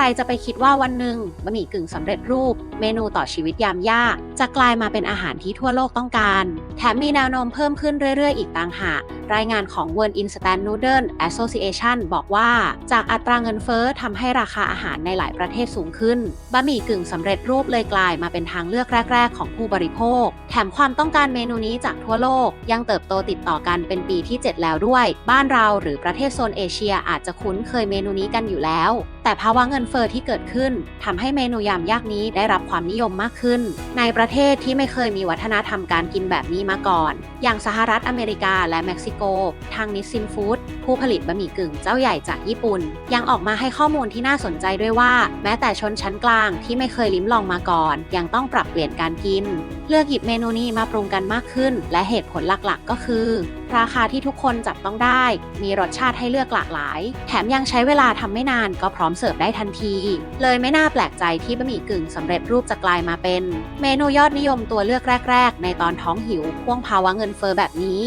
รจะไปคิดว่าวันหนึ่งบะหมี่กึ่งสำเร็จรูป เมนูต่อชีวิตยามยากจะกลายมาเป็นอาหารที่ทั่วโลกต้องการ แถมมีแนวโน้มเพิ่มขึ้นเรื่อยๆ อีกต่างหาก รายงานของ World Instant Noodle Association บอกว่า จากอัตราเงินเฟ้อทำให้ราคาอาหารในหลายประเทศสูงขึ้น บะหมี่กึ่งสำเร็จรูปเลยกลายมาเป็นทางเลือกแรก ๆ ของผู้บริโภค แถมความต้องการเมนูนี้จากทั่วโลก ยังเติบโตติดต่อกันเป็นปีที่ 7 แล้วด้วย บ้านเราหรือประเทศโซนเอเชียอาจจะคุ้นเคยเมนูนี้กันอยู่แล้วแต่ภาวะเงินเฟอ้อที่เกิดขึ้นทำให้เมนูยามยากนี้ได้รับความนิยมมากขึ้น ในประเทศที่ไม่เคยมีวัฒนธรรมการกินแบบนี้มาก่อน อย่างสหรัฐอเมริกาและเม็กซิโก ทางนิสซินฟู้ดผู้ผลิตบะหมี่กึ่งเจ้าใหญ่จากญี่ปุ่น ยังออกมาให้ข้อมูลที่น่าสนใจด้วยว่า แม้แต่ชนชั้นกลางที่ไม่เคยลิ้มลองมาก่อน ยังต้องปรับเปลี่ยนการกิน เลือกหยิบเมนูนี้มาปรุงกันมากขึ้น และเหตุผลหลักๆ ก็คือ ราคาที่ทุกคนจับต้องได้ มีรสชาติให้เลือกหลากหลาย แถมยังใช้เวลาทำไม่นานก็พร้อมเสิร์ฟได้ทันที เลยไม่น่าแปลกใจที่บะหมี่กึ่งสำเร็จรูปจะกลายมาเป็น เมนูยอดนิยมตัวเลือกแรก ๆ ในตอนท้องหิวพ่วงภาวะเงินเฟอ้อแบบนี้